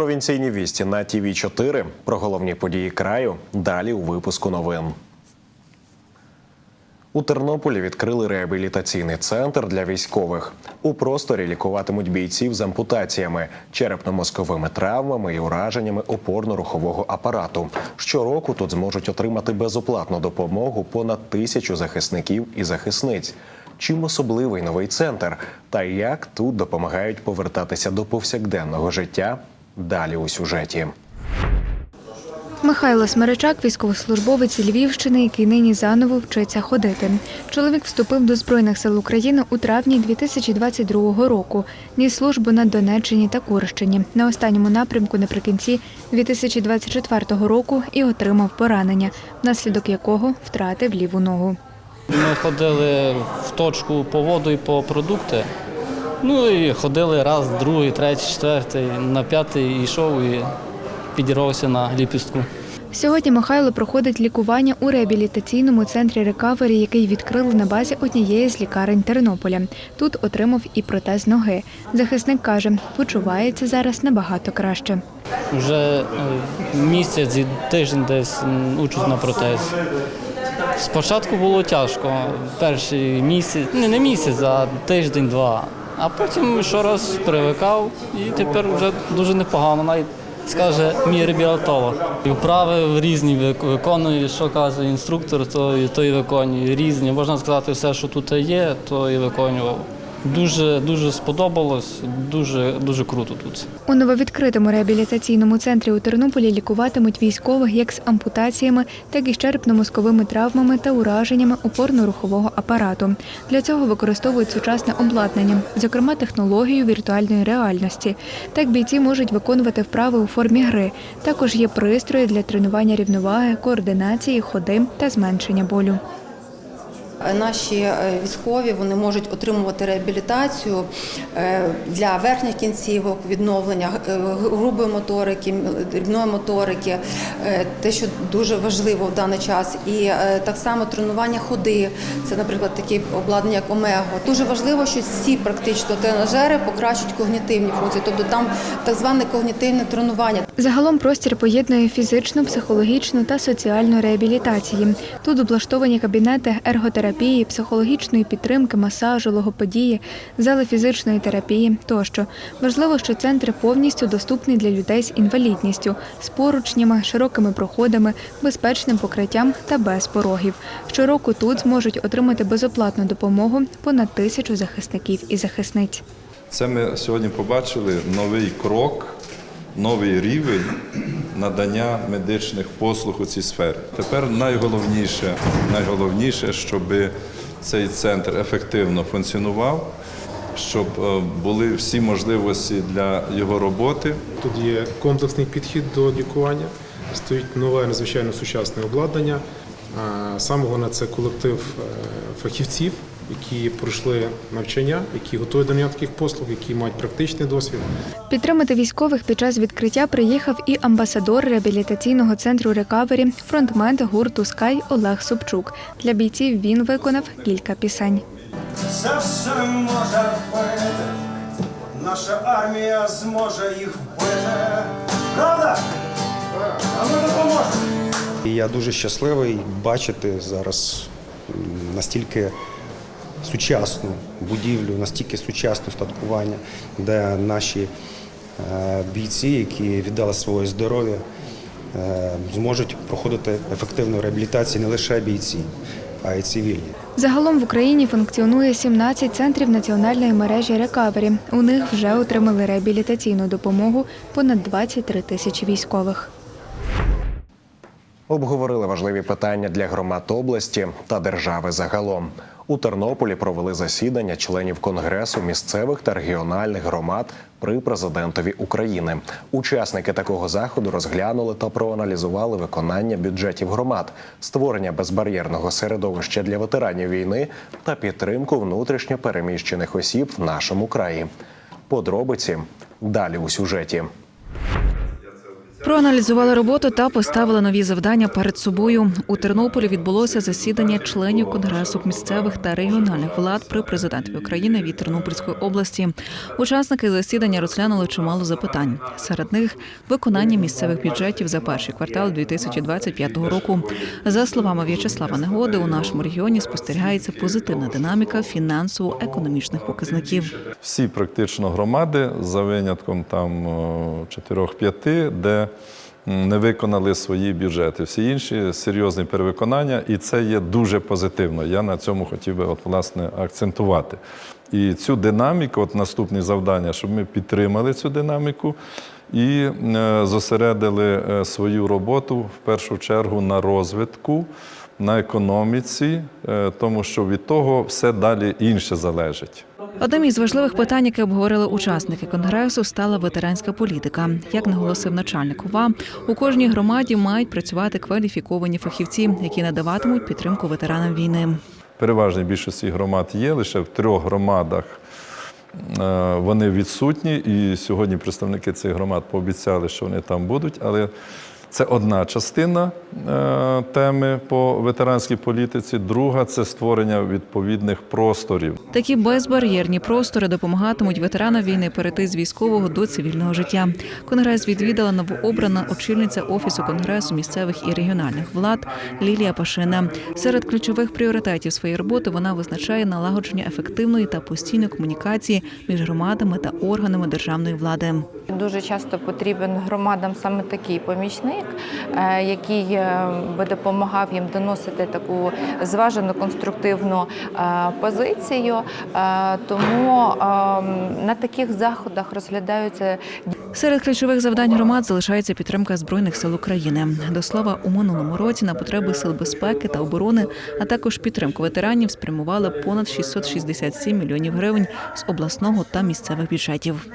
Провінційні вісті на ТІВІ 4 про головні події краю. Далі у випуску новин. У Тернополі відкрили реабілітаційний центр для військових. У просторі лікуватимуть бійців з ампутаціями, черепно-мозковими травмами і ураженнями опорно-рухового апарату. Щороку тут зможуть отримати безоплатну допомогу понад тисячу захисників і захисниць. Чим особливий новий центр та як тут допомагають повертатися до повсякденного життя? Далі у сюжеті. Михайло Смеречак, військовослужбовець Львівщини, який нині заново вчиться ходити. Чоловік вступив до Збройних сил України у травні 2022 року. Ніс службу на Донеччині та Курщині. На останньому напрямку наприкінці 2024 року і отримав поранення, внаслідок якого втратив ліву ногу. Ми ходили в точку по воду і по продукти. Ну і ходили раз, другий, третій, четвертий, на п'ятий йшов і підірвався на ліпістку. Сьогодні Михайло проходить лікування у реабілітаційному центрі рекавері, який відкрили на базі однієї з лікарень Тернополя. Тут отримав і протез ноги. Захисник каже, почувається зараз набагато краще. Вже е, місяць і тиждень десь учусь на протезі. Спочатку було тяжко. Перший місяць, не, не місяць, а тиждень-два. А потім щораз привикав і тепер вже дуже непогано. Навіть скаже мій реабілітолог. І Вправи різні виконує, що каже інструктор, то, то і виконую. Різні. Можна сказати, все, що тут є, то і виконував. Дуже дуже сподобалось, дуже дуже круто тут. У нововідкритому реабілітаційному центрі у Тернополі лікуватимуть військових як з ампутаціями, так і з черепно-мозковими травмами та ураженнями опорно-рухового апарату. Для цього використовують сучасне обладнання, зокрема технологію віртуальної реальності. Так бійці можуть виконувати вправи у формі гри. Також є пристрої для тренування рівноваги, координації, ходи та зменшення болю. Наші е, військові вони можуть отримувати реабілітацію е, для верхніх кінцівок, відновлення е, грубої моторики, дрібної моторики, те, що дуже важливо в даний час, і так само тренування ходи. Це, наприклад, такі обладнання, як Омего. Дуже важливо, що всі практично тренажери покращують когнітивні функції, тобто там так зване когнітивне тренування. Загалом простір поєднує фізичну, психологічну та соціальну реабілітації. Тут облаштовані кабінети ерготерапії, психологічної підтримки, масажу, логопедії, зали фізичної терапії тощо. Важливо, що центр повністю доступний для людей з інвалідністю, з поручнями, широкими проходами, безпечним покриттям та без порогів. Щороку тут зможуть отримати безоплатну допомогу понад тисячу захисників і захисниць. Це ми сьогодні побачили новий крок, новий рівень надання медичних послуг у цій сфері. Тепер найголовніше, найголовніше, щоб цей центр ефективно функціонував, щоб е, були всі можливості для його роботи. Тут є комплексний підхід до лікування, стоїть нове надзвичайно сучасне обладнання. Саме головне це колектив е, фахівців, які пройшли навчання, які готові до таких послуг, які мають практичний досвід. Підтримати військових під час відкриття приїхав і амбасадор реабілітаційного центру рекавері, фронтмен гурту Скай Олег Собчук. Для бійців він виконав кілька пісень. Це все може вбити. Наша армія зможе їх вбити. Правда? А ми допоможемо. І я дуже щасливий бачити зараз настільки сучасну будівлю, настільки сучасне устаткування, де наші е, бійці, які віддали своє здоров'я, е, зможуть проходити ефективну реабілітацію не лише бійці, а й цивільні. Загалом в Україні функціонує 17 центрів національної мережі рекавері. У них вже отримали реабілітаційну допомогу понад 23 тисячі військових. Обговорили важливі питання для громад області та держави загалом. У Тернополі провели засідання членів Конгресу місцевих та регіональних громад при президентові України. Учасники такого заходу розглянули та проаналізували виконання бюджетів громад, створення безбар'єрного середовища для ветеранів війни та підтримку внутрішньо переміщених осіб в нашому краї. Подробиці далі у сюжеті. Проаналізували роботу та поставили нові завдання перед собою. У Тернополі відбулося засідання членів Конгресу місцевих та регіональних влад при президентові України від Тернопільської області. Учасники засідання розглянули чимало запитань. Серед них виконання місцевих бюджетів за перший квартал 2025 року. За словами В'ячеслава Негоди, у нашому регіоні спостерігається позитивна динаміка фінансово-економічних показників. Всі практично громади, за винятком там о, 4-5, де м, не виконали свої бюджети. Всі інші серйозні перевиконання, і це є дуже позитивно. Я на цьому хотів би от, власне акцентувати. І цю динаміку, от наступні завдання, щоб ми підтримали цю динаміку і е, зосередили е, свою роботу в першу чергу на розвитку, на економіці, е, тому що від того все далі інше залежить. Одним із важливих питань, яке обговорили учасники конгресу, стала ветеранська політика. Як наголосив начальник ОВА, у кожній громаді мають працювати кваліфіковані фахівці, які надаватимуть підтримку ветеранам війни. переважній більшості громад є, лише в трьох громадах е, вони відсутні. І сьогодні представники цих громад пообіцяли, що вони там будуть. Але це одна частина е, теми по ветеранській політиці. Друга це створення відповідних просторів. Такі безбар'єрні простори допомагатимуть ветеранам війни перейти з військового до цивільного життя. Конгрес відвідала новообрана очільниця офісу конгресу місцевих і регіональних влад Лілія Пашина. Серед ключових пріоритетів своєї роботи вона визначає налагодження ефективної та постійної комунікації між громадами та органами державної влади. Дуже часто потрібен громадам саме такий помічник, е, який е, би допомагав їм доносити таку зважену конструктивну е, позицію. Тому на таких заходах розглядаються Серед ключових завдань громад залишається підтримка збройних сил України. До слова, у минулому році на потреби сил безпеки та оборони, а також підтримку ветеранів спрямували понад 667 мільйонів гривень з обласного та місцевих бюджетів.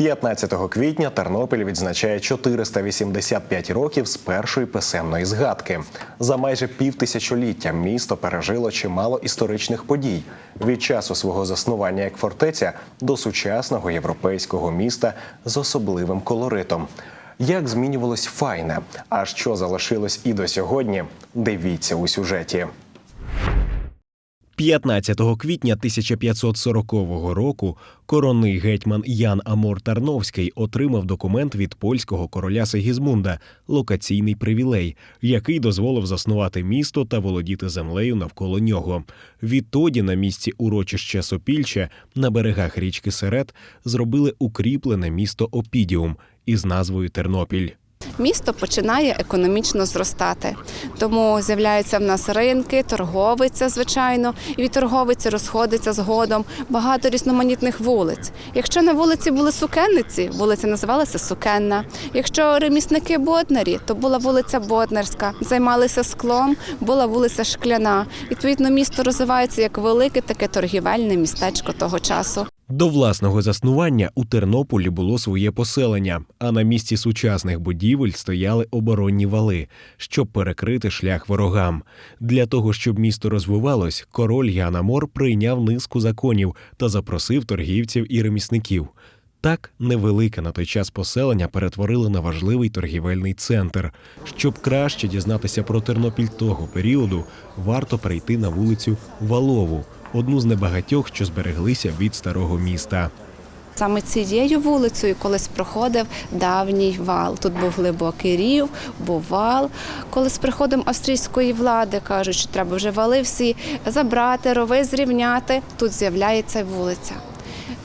15 квітня Тернопіль відзначає 485 років з першої писемної згадки. За майже півтисячоліття місто пережило чимало історичних подій від часу свого заснування як фортеця до сучасного європейського міста з особливим колоритом. Як змінювалось файне, а що залишилось і до сьогодні? Дивіться у сюжеті. 15 квітня 1540 року коронний гетьман Ян Амор Тарновський отримав документ від польського короля Сигізмунда локаційний привілей, який дозволив заснувати місто та володіти землею навколо нього. Відтоді на місці урочища Сопільче на берегах річки Серет зробили укріплене місто Опідіум із назвою Тернопіль. Місто починає економічно зростати, тому з'являються в нас ринки, торговиця, звичайно, і від торговиці розходиться згодом багато різноманітних вулиць. Якщо на вулиці були сукенниці, вулиця називалася Сукенна. Якщо ремісники Боднарі, то була вулиця Боднарська. Займалися склом, була вулиця Шкляна. Відповідно, місто розвивається як велике таке торгівельне містечко того часу. До власного заснування у Тернополі було своє поселення, а на місці сучасних будівель стояли оборонні вали, щоб перекрити шлях ворогам. Для того щоб місто розвивалось, король Янамор прийняв низку законів та запросив торгівців і ремісників. Так невелике на той час поселення перетворили на важливий торгівельний центр. Щоб краще дізнатися про Тернопіль того періоду, варто перейти на вулицю Валову, одну з небагатьох, що збереглися від старого міста. Саме цією вулицею колись проходив давній вал. Тут був глибокий рів, був вал. Коли з приходом австрійської влади кажуть, що треба вже вали всі забрати, рови зрівняти, тут з'являється вулиця.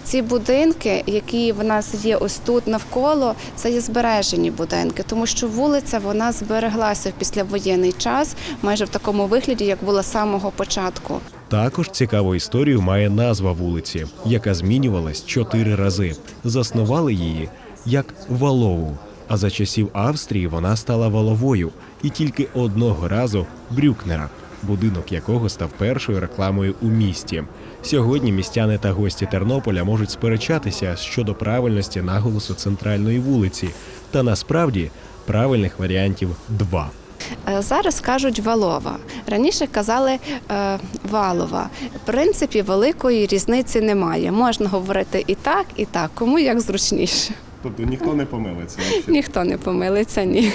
Ці будинки, які в нас є ось тут навколо, це є збережені будинки, тому що вулиця вона збереглася в післявоєнний час, майже в такому вигляді, як була з самого початку. Також цікаву історію має назва вулиці, яка змінювалась чотири рази. Заснували її як Валову. А за часів Австрії вона стала Валовою і тільки одного разу Брюкнера, будинок якого став першою рекламою у місті. Сьогодні містяни та гості Тернополя можуть сперечатися щодо правильності наголосу центральної вулиці. Та насправді правильних варіантів два. Е, Зараз кажуть Валова. Раніше казали е, Валова. В принципі, великої різниці немає. Можна говорити і так, і так, кому як зручніше. Тобто ніхто не помилиться. Ніхто не помилиться, ні.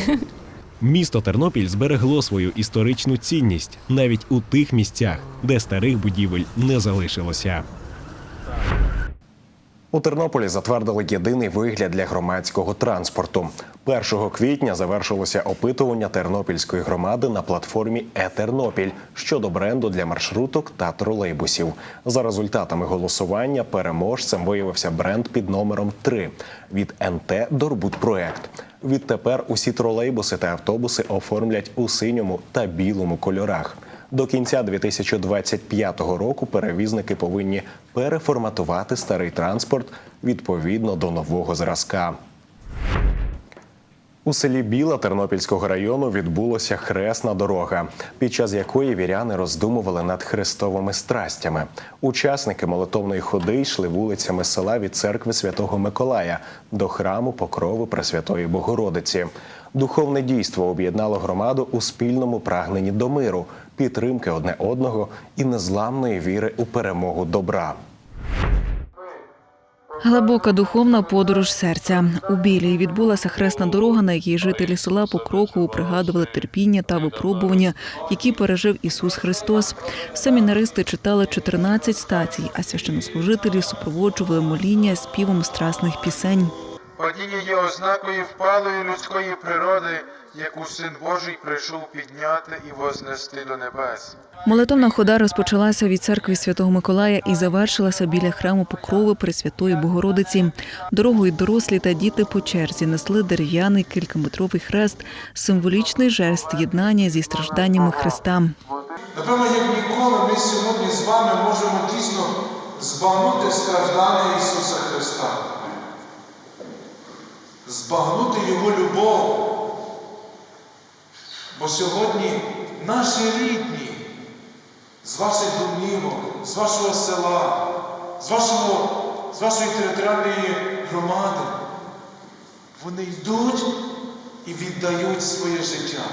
Місто Тернопіль зберегло свою історичну цінність навіть у тих місцях, де старих будівель не залишилося. У Тернополі затвердили єдиний вигляд для громадського транспорту. 1 квітня завершилося опитування тернопільської громади на платформі Е-Тернопіль щодо бренду для маршруток та тролейбусів. За результатами голосування переможцем виявився бренд під номером 3 від НТ Дорбудпроект. Відтепер усі тролейбуси та автобуси оформлять у синьому та білому кольорах. До кінця 2025 року перевізники повинні переформатувати старий транспорт відповідно до нового зразка. У селі Біла Тернопільського району відбулося хресна дорога, під час якої віряни роздумували над хрестовими страстями. Учасники молитовної ходи йшли вулицями села від церкви Святого Миколая до храму Покрови Пресвятої Богородиці. Духовне дійство об'єднало громаду у спільному прагненні до миру, підтримки одне одного і незламної віри у перемогу добра. Глибока духовна подорож серця у білій відбулася хресна дорога, на якій жителі села по кроку пригадували терпіння та випробування, які пережив Ісус Христос. Семінаристи читали 14 стацій, а священнослужителі супроводжували моління співом страсних пісень. Падіння є ознакою впалої людської природи, яку Син Божий прийшов підняти і вознести до небес. Молитовна хода розпочалася від церкви Святого Миколая і завершилася біля храму Покрови Пресвятої Богородиці. Дорогою дорослі та діти по черзі несли дерев'яний кількаметровий хрест, символічний жест єднання зі стражданнями Христа. Напевно, як ніколи, ми сьогодні з вами можемо дійсно збагнути страждання Ісуса Христа, збагнути Його любов. Бо сьогодні наші рідні з ваших домівок, з вашого села, з, вашого, з вашої територіальної громади, вони йдуть і віддають своє життя,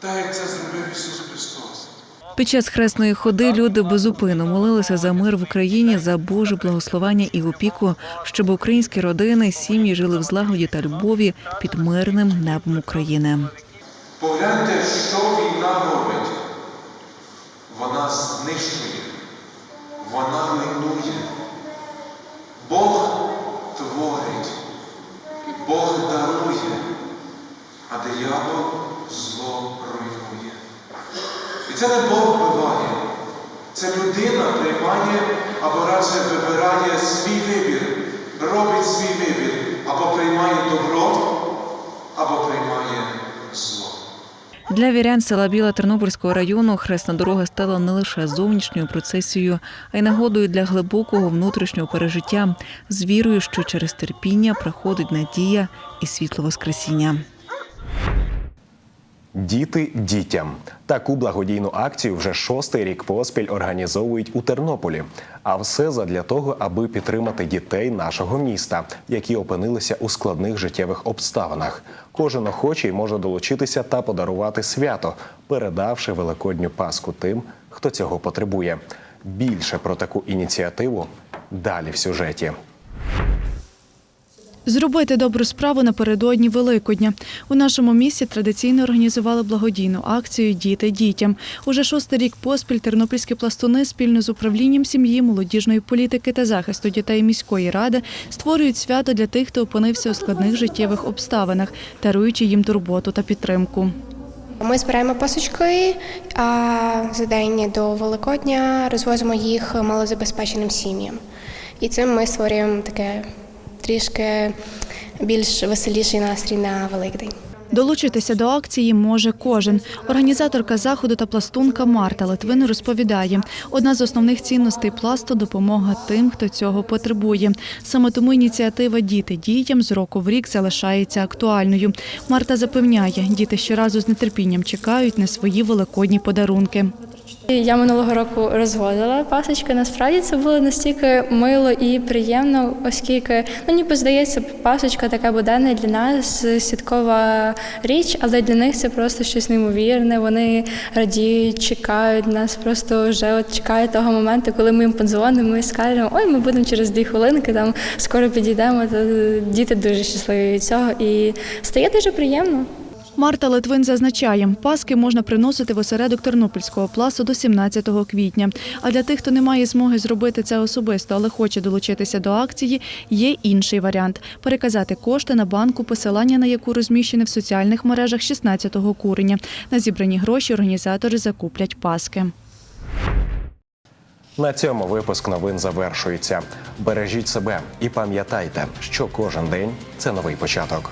так як це зробив Ісус Христос. Під час хресної ходи люди безупинно молилися за мир в Україні, за Боже благословення і опіку, щоб українські родини, сім'ї жили в злагоді та любові під мирним небом України. Погляньте, що війна робить. Вона знищує, вона руйнує. Бог творить, Бог дарує, а диявол зло руйнує. Це не Бог вбиває. Це людина приймає або радше вибирає свій вибір, робить свій вибір, або приймає добро, або приймає зло. Для вірян села Біла Тернопільського району хресна дорога стала не лише зовнішньою процесією, а й нагодою для глибокого внутрішнього пережиття з вірою, що через терпіння приходить надія і світло Воскресіння. Діти дітям таку благодійну акцію вже шостий рік поспіль організовують у Тернополі. А все задля того, аби підтримати дітей нашого міста, які опинилися у складних життєвих обставинах. Кожен охочий може долучитися та подарувати свято, передавши великодню паску тим, хто цього потребує. Більше про таку ініціативу далі в сюжеті. Зробити добру справу напередодні Великодня. У нашому місті традиційно організували благодійну акцію Діти дітям. Уже шостий рік поспіль тернопільські пластуни спільно з управлінням сім'ї, молодіжної політики та захисту дітей міської ради створюють свято для тих, хто опинився у складних життєвих обставинах, даруючи їм турботу та підтримку. Ми збираємо пасочки, а за день до Великодня розвозимо їх малозабезпеченим сім'ям. І цим ми створюємо таке трішки більш веселіший настрій на Великдень. Долучитися до акції може кожен. Організаторка заходу та пластунка Марта Литвин розповідає, одна з основних цінностей пласту допомога тим, хто цього потребує. Саме тому ініціатива Діти дітям з року в рік залишається актуальною. Марта запевняє, діти щоразу з нетерпінням чекають на свої великодні подарунки. Я минулого року розводила пасочки. Насправді це було настільки мило і приємно, оскільки ну ніби здається, пасочка така буденна для нас святкова річ, але для них це просто щось неймовірне. Вони радіють, чекають нас, просто вже от чекають того моменту, коли ми їм подзвонимо і скажемо, ой, ми будемо через дві хвилинки, там скоро підійдемо. То діти дуже щасливі від цього і стає дуже приємно. Марта Литвин зазначає, паски можна приносити в осередок Тернопільського пласту до 17 квітня. А для тих, хто не має змоги зробити це особисто, але хоче долучитися до акції, є інший варіант переказати кошти на банку, посилання на яку розміщене в соціальних мережах 16-го куреня. На зібрані гроші організатори закуплять паски. На цьому випуск новин завершується. Бережіть себе і пам'ятайте, що кожен день це новий початок.